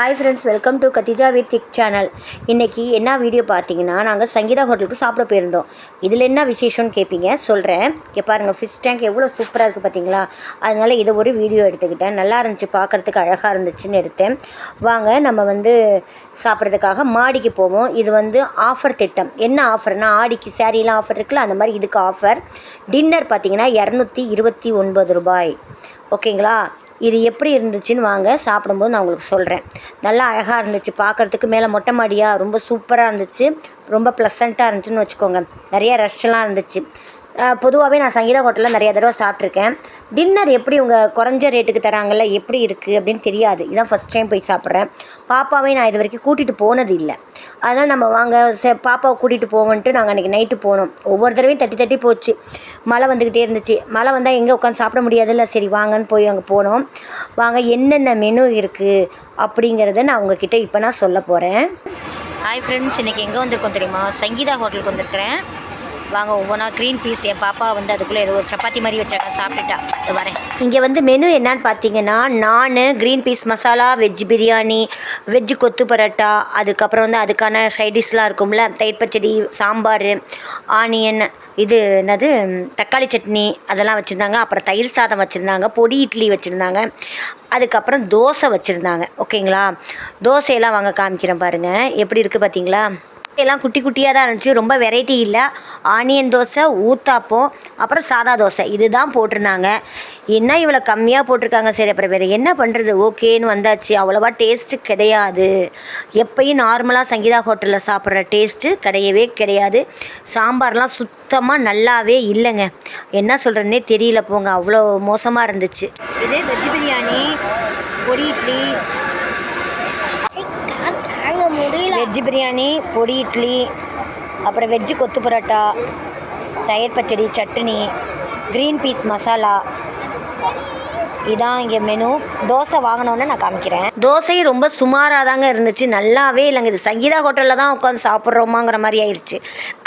Hi friends welcome to Kathija with thick channel இன்றைக்கி என்ன video பார்த்தீங்கன்னா நாங்கள் சங்கீதா ஹோட்டலுக்கு சாப்பிட போயிருந்தோம். இதில் என்ன விசேஷம்னு கேட்பீங்க சொல்கிறேன் இங்கே பாருங்கள் ஃபிஷ் டேங்க் எவ்வளோ சூப்பராக இருக்குது பார்த்தீங்களா அதனால் இதை ஒரு வீடியோ எடுத்துக்கிட்டேன். நல்லா இருந்துச்சு பார்க்குறதுக்கு அழகாக இருந்துச்சுன்னு எடுத்தேன். வாங்க நம்ம வந்து சாப்பிட்றதுக்காக மாடிக்கு போவோம். இது வந்து ஆஃபர் திட்டம். என்ன ஆஃபர்னா ஆடிக்கு சேரீலாம் ஆஃபர் இருக்குல்ல அந்த மாதிரி இதுக்கு ஆஃபர் டின்னர் பார்த்தீங்கன்னா இரநூத்தி இருபத்தி ஒன்பது ரூபாய். ஓகேங்களா இது எப்படி இருந்துச்சுன்னு வாங்க சாப்பிடும்போது நான் உங்களுக்கு சொல்கிறேன் நல்லா அழகாக இருந்துச்சு பார்க்குறதுக்கு மேலே மொட்டை மாடியாக ரொம்ப சூப்பராக இருந்துச்சு ரொம்ப ப்ளசண்ட்டாக இருந்துச்சுன்னு வச்சுக்கோங்க. நிறைய ரஷ்லாம் இருந்துச்சு. பொதுவாகவே நான் சங்கீதா ஹோட்டலில் நிறைய தடவை சாப்பிட்ருக்கேன் டின்னர் எப்படி உங்கள் குறைஞ்ச ரேட்டுக்கு தராங்கல்ல எப்படி இருக்குது அப்படின்னு தெரியாது. இதான் ஃபஸ்ட் டைம் போய் சாப்பிட்றேன். பாப்பாவே நான் இது வரைக்கும் கூட்டிகிட்டு போனது இல்லை. அதனால் நம்ம வாங்க ச பாப்பாவை கூட்டிகிட்டு போவோன்ட்டு நாங்கள் அன்றைக்கி நைட்டு போனோம். ஒவ்வொரு தடவையும் தட்டி தட்டி போச்சு. மழை வந்துக்கிட்டே இருந்துச்சு. மழை வந்தால் எங்கே உட்காந்து சாப்பிட முடியாதுல்ல? சரி வாங்கன்னு போய் அங்கே போனோம். வாங்க என்னென்ன மெனு இருக்குது அப்படிங்கிறத நான் உங்ககிட்ட இப்போ நான் சொல்ல போகிறேன் ஹாய் ஃப்ரெண்ட்ஸ் இன்றைக்கி எங்கே வந்திருக்கோம் தெரியுமா? சங்கீதா ஹோட்டலுக்கு வந்திருக்கிறேன். வாங்க ஒவ்வொன்றா க்ரீன் பீஸ் என் பாப்பா வந்து அதுக்குள்ளே ஏதோ ஒரு சப்பாத்தி மாதிரி வச்சாங்க சாப்பிட்டுட்டா. அது வரேன். இங்கே வந்து மெனு என்னன்னு பார்த்தீங்கன்னா நான் green peas masala veg biryani veg kothu parotta அதுக்கப்புறம் வந்து அதுக்கான சைடிஷ்லாம் இருக்கும்ல தயிர் பச்சடி சாம்பார் ஆனியன் இது என்னது தக்காளி சட்னி அதெல்லாம் வச்சுருந்தாங்க. அப்புறம் தயிர் சாதம் வச்சுருந்தாங்க பொடி இட்லி வச்சுருந்தாங்க. அதுக்கப்புறம் தோசை வச்சுருந்தாங்க. ஓகேங்களா? தோசையெல்லாம் வாங்க காமிக்கிறேன் பாருங்கள் எப்படி இருக்குது பார்த்தீங்களா எல்லாம் குட்டி குட்டியாக தான் இருந்துச்சு. ரொம்ப வெரைட்டி இல்லை. ஆனியன் தோசை ஊத்தாப்பம் அப்புறம் சாதா தோசை. இதுதான் போட்டிருந்தாங்க. என்ன இவ்வளோ கம்மியாக போட்டிருக்காங்க? சரி அப்புறம் வேறு என்ன பண்ணுறது ஓகேன்னு வந்தாச்சு. அவ்வளோவா டேஸ்ட்டு கிடையாது. எப்பயும் நார்மலாக சங்கீதா ஹோட்டலில் சாப்பிட்ற டேஸ்ட்டு கிடையவே கிடையாது. சாம்பார்லாம் சுத்தமாக நல்லாவே இல்லைங்க. என்ன சொல்கிறதுனே தெரியல போங்க. அவ்வளோ மோசமாக இருந்துச்சு. இது வெஜ் பிரியாணி பொடி இட்லி தாங்க முடியல வெஜ் பிரியாணி பொடி இட்லி அப்புறம் வெஜ்ஜு கொத்து பரோட்டா தயிர் பச்சடி சட்னி க்ரீன் பீஸ் மசாலா. இதான் இங்கே மெனு தோசை வாங்கினோன்னே நான் காமிக்கிறேன். தோசையும் ரொம்ப சுமாராக தாங்க இருந்துச்சு. நல்லாவே இல்லைங்க. இது சங்கீதா ஹோட்டலில் தான் உட்காந்து சாப்பிட்றோமாங்கிற மாதிரி ஆயிடுச்சு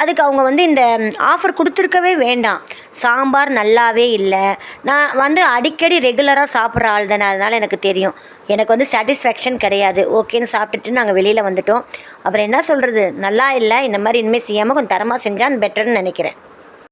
அதுக்கு அவங்க வந்து இந்த ஆஃபர் கொடுத்துருக்கவே வேண்டாம். சாம்பார் நல்லாவே இல்லை. நான் வந்து அடிக்கடி ரெகுலராக சாப்பிட்ற ஆள் தானே அதனால் எனக்கு தெரியும். எனக்கு வந்து சாட்டிஸ்ஃபேக்ஷன் கிடையாது. ஓகேன்னு சாப்பிட்டுட்டு நாங்கள் வெளியில் வந்துட்டோம். அப்புறம் என்ன சொல்கிறது நல்லா இல்லை இந்த மாதிரி இனிமேல் செய்யாமல் கொஞ்சம் தரமாக செஞ்சால் பெட்டர்னு நினைக்கிறேன்.